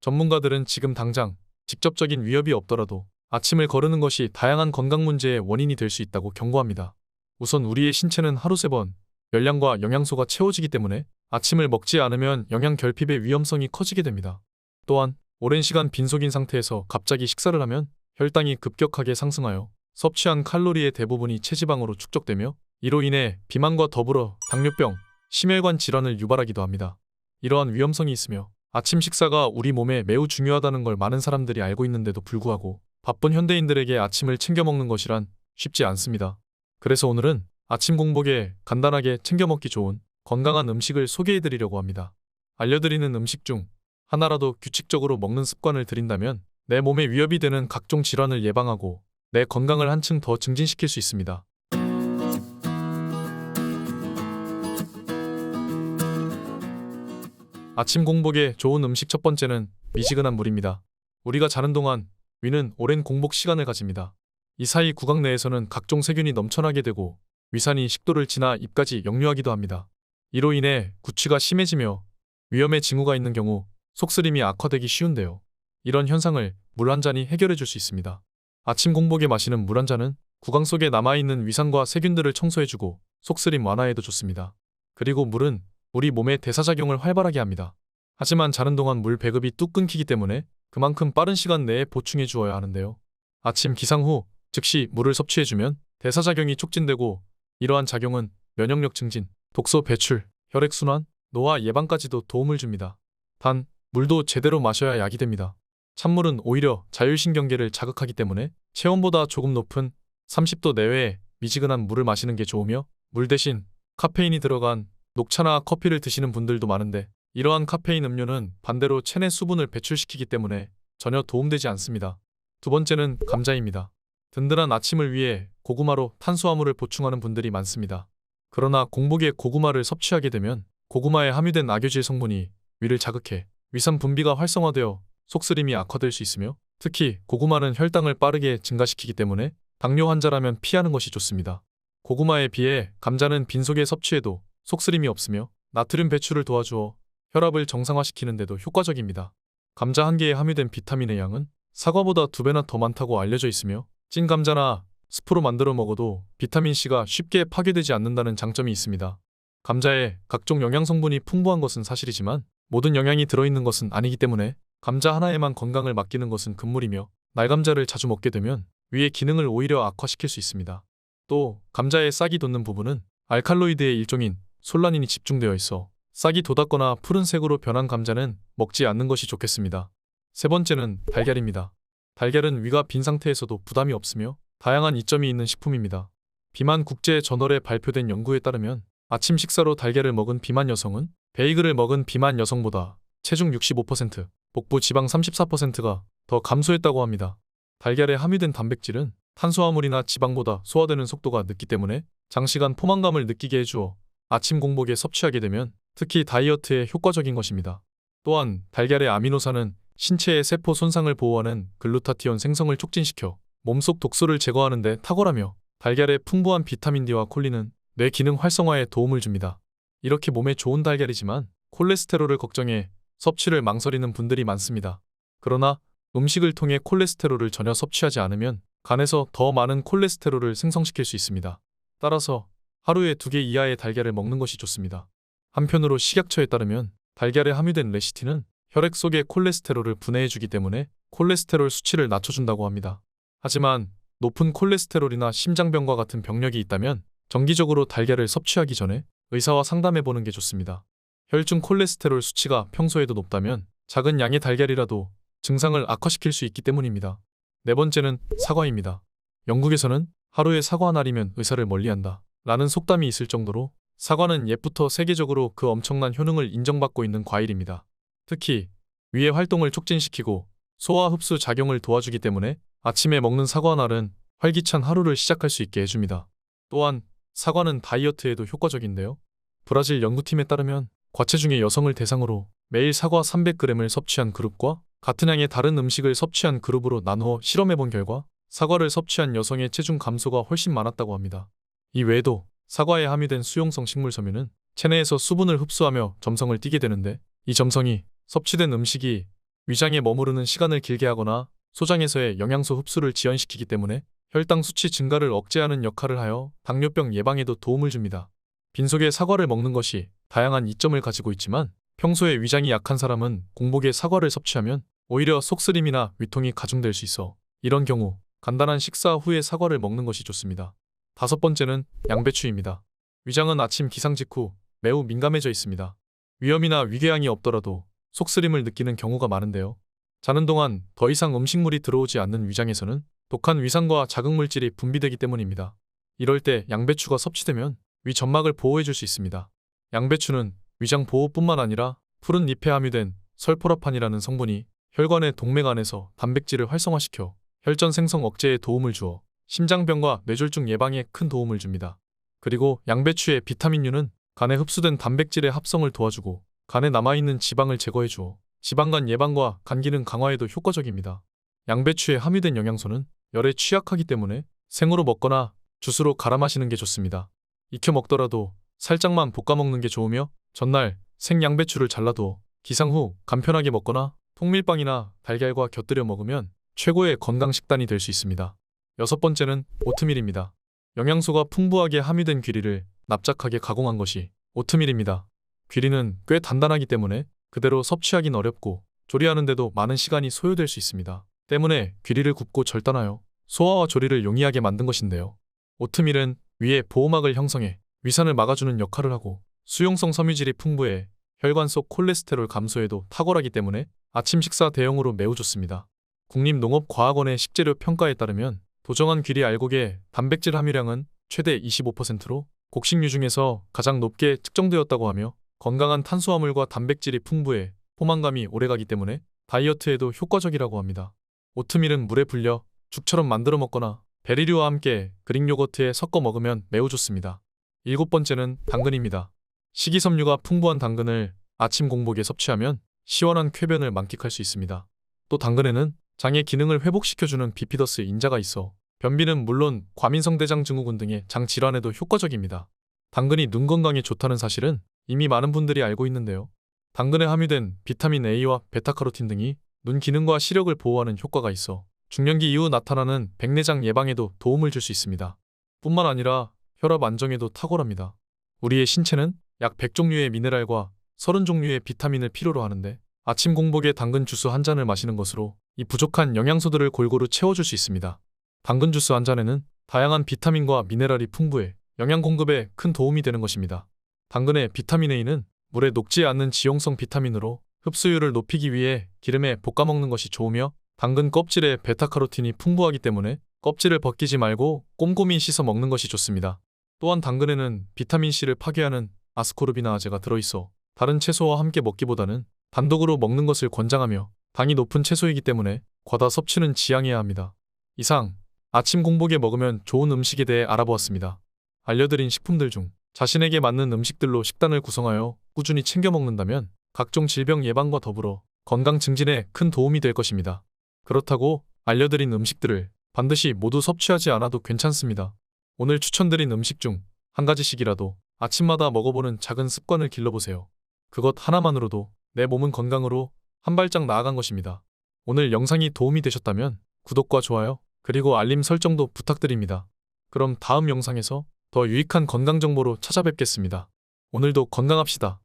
전문가들은 지금 당장 직접적인 위협이 없더라도 아침을 거르는 것이 다양한 건강 문제의 원인이 될 수 있다고 경고합니다. 우선 우리의 신체는 하루 세 번 열량과 영양소가 채워지기 때문에 아침을 먹지 않으면 영양 결핍의 위험성이 커지게 됩니다. 또한 오랜 시간 빈속인 상태에서 갑자기 식사를 하면 혈당이 급격하게 상승하여 섭취한 칼로리의 대부분이 체지방으로 축적되며 이로 인해 비만과 더불어 당뇨병, 심혈관 질환을 유발하기도 합니다. 이러한 위험성이 있으며 아침 식사가 우리 몸에 매우 중요하다는 걸 많은 사람들이 알고 있는데도 불구하고 바쁜 현대인들에게 아침을 챙겨 먹는 것이란 쉽지 않습니다. 그래서 오늘은 아침 공복에 간단하게 챙겨 먹기 좋은 건강한 음식을 소개해 드리려고 합니다. 알려드리는 음식 중 하나라도 규칙적으로 먹는 습관을 들인다면 내 몸에 위협이 되는 각종 질환을 예방하고 내 건강을 한층 더 증진시킬 수 있습니다. 아침 공복에 좋은 음식 첫 번째는 미지근한 물입니다. 우리가 자는 동안 위는 오랜 공복 시간을 가집니다. 이 사이 구강 내에서는 각종 세균이 넘쳐나게 되고 위산이 식도를 지나 입까지 역류하기도 합니다. 이로 인해 구취가 심해지며 위험의 징후가 있는 경우 속쓰림이 악화되기 쉬운데요. 이런 현상을 물 한 잔이 해결해 줄 수 있습니다. 아침 공복에 마시는 물 한 잔은 구강 속에 남아있는 위산과 세균들을 청소해주고 속쓰림 완화에도 좋습니다. 그리고 물은 우리 몸의 대사작용을 활발하게 합니다. 하지만 자는 동안 물 배급이 뚝 끊기기 때문에 그만큼 빠른 시간 내에 보충해 주어야 하는데요. 아침 기상 후 즉시 물을 섭취해주면 대사작용이 촉진되고 이러한 작용은 면역력 증진, 독소 배출, 혈액순환, 노화 예방까지도 도움을 줍니다. 단, 물도 제대로 마셔야 약이 됩니다. 찬물은 오히려 자율신경계를 자극하기 때문에 체온보다 조금 높은 30도 내외의 미지근한 물을 마시는 게 좋으며 물 대신 카페인이 들어간 녹차나 커피를 드시는 분들도 많은데 이러한 카페인 음료는 반대로 체내 수분을 배출시키기 때문에 전혀 도움되지 않습니다. 두 번째는 감자입니다. 든든한 아침을 위해 고구마로 탄수화물을 보충하는 분들이 많습니다. 그러나 공복에 고구마를 섭취하게 되면 고구마에 함유된 악유질 성분이 위를 자극해 위산 분비가 활성화되어 속쓰림이 악화될 수 있으며 특히 고구마는 혈당을 빠르게 증가시키기 때문에 당뇨 환자라면 피하는 것이 좋습니다. 고구마에 비해 감자는 빈속에 섭취해도 속쓰림이 없으며 나트륨 배출을 도와주어 혈압을 정상화시키는데도 효과적입니다. 감자 한 개에 함유된 비타민의 양은 사과보다 두 배나 더 많다고 알려져 있으며 찐 감자나 스프로 만들어 먹어도 비타민C가 쉽게 파괴되지 않는다는 장점이 있습니다. 감자에 각종 영양 성분이 풍부한 것은 사실이지만 모든 영양이 들어있는 것은 아니기 때문에 감자 하나에만 건강을 맡기는 것은 금물이며 날감자를 자주 먹게 되면 위의 기능을 오히려 악화시킬 수 있습니다. 또 감자에 싹이 돋는 부분은 알칼로이드의 일종인 솔라닌이 집중되어 있어 싹이 돋았거나 푸른색으로 변한 감자는 먹지 않는 것이 좋겠습니다. 세 번째는 달걀입니다. 달걀은 위가 빈 상태에서도 부담이 없으며 다양한 이점이 있는 식품입니다. 비만 국제 저널에 발표된 연구에 따르면 아침 식사로 달걀을 먹은 비만 여성은 베이글을 먹은 비만 여성보다 체중 65%, 복부 지방 34%가 더 감소했다고 합니다. 달걀에 함유된 단백질은 탄수화물이나 지방보다 소화되는 속도가 늦기 때문에 장시간 포만감을 느끼게 해주어 아침 공복에 섭취하게 되면 특히 다이어트에 효과적인 것입니다. 또한 달걀의 아미노산은 신체의 세포 손상을 보호하는 글루타티온 생성을 촉진시켜 몸속 독소를 제거하는 데 탁월하며 달걀의 풍부한 비타민 D와 콜린은 뇌 기능 활성화에 도움을 줍니다. 이렇게 몸에 좋은 달걀이지만 콜레스테롤을 걱정해 섭취를 망설이는 분들이 많습니다. 그러나 음식을 통해 콜레스테롤을 전혀 섭취하지 않으면 간에서 더 많은 콜레스테롤을 생성시킬 수 있습니다. 따라서 하루에 두 개 이하의 달걀을 먹는 것이 좋습니다. 한편으로 식약처에 따르면 달걀에 함유된 레시틴은 혈액 속의 콜레스테롤을 분해해주기 때문에 콜레스테롤 수치를 낮춰준다고 합니다. 하지만 높은 콜레스테롤이나 심장병과 같은 병력이 있다면 정기적으로 달걀을 섭취하기 전에 의사와 상담해보는 게 좋습니다. 혈중 콜레스테롤 수치가 평소에도 높다면 작은 양의 달걀이라도 증상을 악화시킬 수 있기 때문입니다. 네 번째는 사과입니다. 영국에서는 하루에 사과 하나리면 의사를 멀리한다 라는 속담이 있을 정도로 사과는 옛부터 세계적으로 그 엄청난 효능을 인정받고 있는 과일입니다. 특히 위의 활동을 촉진시키고 소화 흡수 작용을 도와주기 때문에 아침에 먹는 사과 하나는 활기찬 하루를 시작할 수 있게 해줍니다. 또한 사과는 다이어트에도 효과적인데요. 브라질 연구팀에 따르면 과체중의 여성을 대상으로 매일 사과 300g을 섭취한 그룹과 같은 양의 다른 음식을 섭취한 그룹으로 나누어 실험해본 결과 사과를 섭취한 여성의 체중 감소가 훨씬 많았다고 합니다. 이 외에도 사과에 함유된 수용성 식물 섬유는 체내에서 수분을 흡수하며 점성을 띠게 되는데 이 점성이 섭취된 음식이 위장에 머무르는 시간을 길게 하거나 소장에서의 영양소 흡수를 지연시키기 때문에 혈당 수치 증가를 억제하는 역할을 하여 당뇨병 예방에도 도움을 줍니다. 빈속에 사과를 먹는 것이 다양한 이점을 가지고 있지만 평소에 위장이 약한 사람은 공복에 사과를 섭취하면 오히려 속쓰림이나 위통이 가중될 수 있어 이런 경우 간단한 식사 후에 사과를 먹는 것이 좋습니다. 다섯 번째는 양배추입니다. 위장은 아침 기상 직후 매우 민감해져 있습니다. 위염이나 위궤양이 없더라도 속쓰림을 느끼는 경우가 많은데요. 자는 동안 더 이상 음식물이 들어오지 않는 위장에서는 독한 위산과 자극물질이 분비되기 때문입니다. 이럴 때 양배추가 섭취되면 위 점막을 보호해 줄 수 있습니다. 양배추는 위장 보호뿐만 아니라 푸른 잎에 함유된 설포라판이라는 성분이 혈관의 동맥 안에서 단백질을 활성화시켜 혈전 생성 억제에 도움을 주어 심장병과 뇌졸중 예방에 큰 도움을 줍니다. 그리고 양배추의 비타민유는 간에 흡수된 단백질의 합성을 도와주고 간에 남아있는 지방을 제거해 주어 지방간 예방과 간 기능 강화에도 효과적입니다. 양배추에 함유된 영양소는 열에 취약하기 때문에 생으로 먹거나 주스로 갈아 마시는 게 좋습니다. 익혀 먹더라도 살짝만 볶아 먹는 게 좋으며 전날 생 양배추를 잘라두어 기상 후 간편하게 먹거나 통밀빵이나 달걀과 곁들여 먹으면 최고의 건강 식단이 될 수 있습니다. 여섯 번째는 오트밀입니다. 영양소가 풍부하게 함유된 귀리를 납작하게 가공한 것이 오트밀입니다. 귀리는 꽤 단단하기 때문에 그대로 섭취하긴 어렵고 조리하는데도 많은 시간이 소요될 수 있습니다. 때문에 귀리를 굽고 절단하여 소화와 조리를 용이하게 만든 것인데요. 오트밀은 위에 보호막을 형성해 위산을 막아주는 역할을 하고 수용성 섬유질이 풍부해 혈관 속 콜레스테롤 감소에도 탁월하기 때문에 아침 식사 대용으로 매우 좋습니다. 국립농업과학원의 식재료 평가에 따르면 도정한 귀리 알곡의 단백질 함유량은 최대 25%로 곡식류 중에서 가장 높게 측정되었다고 하며 건강한 탄수화물과 단백질이 풍부해 포만감이 오래가기 때문에 다이어트에도 효과적이라고 합니다. 오트밀은 물에 불려 죽처럼 만들어 먹거나 베리류와 함께 그릭 요거트에 섞어 먹으면 매우 좋습니다. 일곱 번째는 당근입니다. 식이섬유가 풍부한 당근을 아침 공복에 섭취하면 시원한 쾌변을 만끽할 수 있습니다. 또 당근에는 장의 기능을 회복시켜주는 비피더스 인자가 있어 변비는 물론 과민성대장 증후군 등의 장 질환에도 효과적입니다. 당근이 눈 건강에 좋다는 사실은 이미 많은 분들이 알고 있는데요. 당근에 함유된 비타민 A와 베타카로틴 등이 눈 기능과 시력을 보호하는 효과가 있어 중년기 이후 나타나는 백내장 예방에도 도움을 줄 수 있습니다. 뿐만 아니라 혈압 안정에도 탁월합니다. 우리의 신체는 약 100종류의 미네랄과 30종류의 비타민을 필요로 하는데 아침 공복에 당근 주스 한 잔을 마시는 것으로 이 부족한 영양소들을 골고루 채워줄 수 있습니다. 당근 주스 한 잔에는 다양한 비타민과 미네랄이 풍부해 영양 공급에 큰 도움이 되는 것입니다. 당근의 비타민 A는 물에 녹지 않는 지용성 비타민으로 흡수율을 높이기 위해 기름에 볶아 먹는 것이 좋으며 당근 껍질에 베타카로틴이 풍부하기 때문에 껍질을 벗기지 말고 꼼꼼히 씻어 먹는 것이 좋습니다. 또한 당근에는 비타민C를 파괴하는 아스코르비나아제가 들어있어 다른 채소와 함께 먹기보다는 단독으로 먹는 것을 권장하며 당이 높은 채소이기 때문에 과다 섭취는 지양해야 합니다. 이상 아침 공복에 먹으면 좋은 음식에 대해 알아보았습니다. 알려드린 식품들 중 자신에게 맞는 음식들로 식단을 구성하여 꾸준히 챙겨 먹는다면 각종 질병 예방과 더불어 건강 증진에 큰 도움이 될 것입니다. 그렇다고 알려드린 음식들을 반드시 모두 섭취하지 않아도 괜찮습니다. 오늘 추천드린 음식 중 한 가지씩이라도 아침마다 먹어보는 작은 습관을 길러보세요. 그것 하나만으로도 내 몸은 건강으로 한 발짝 나아간 것입니다. 오늘 영상이 도움이 되셨다면 구독과 좋아요, 그리고 알림 설정도 부탁드립니다. 그럼 다음 영상에서 더 유익한 건강 정보로 찾아뵙겠습니다. 오늘도 건강합시다.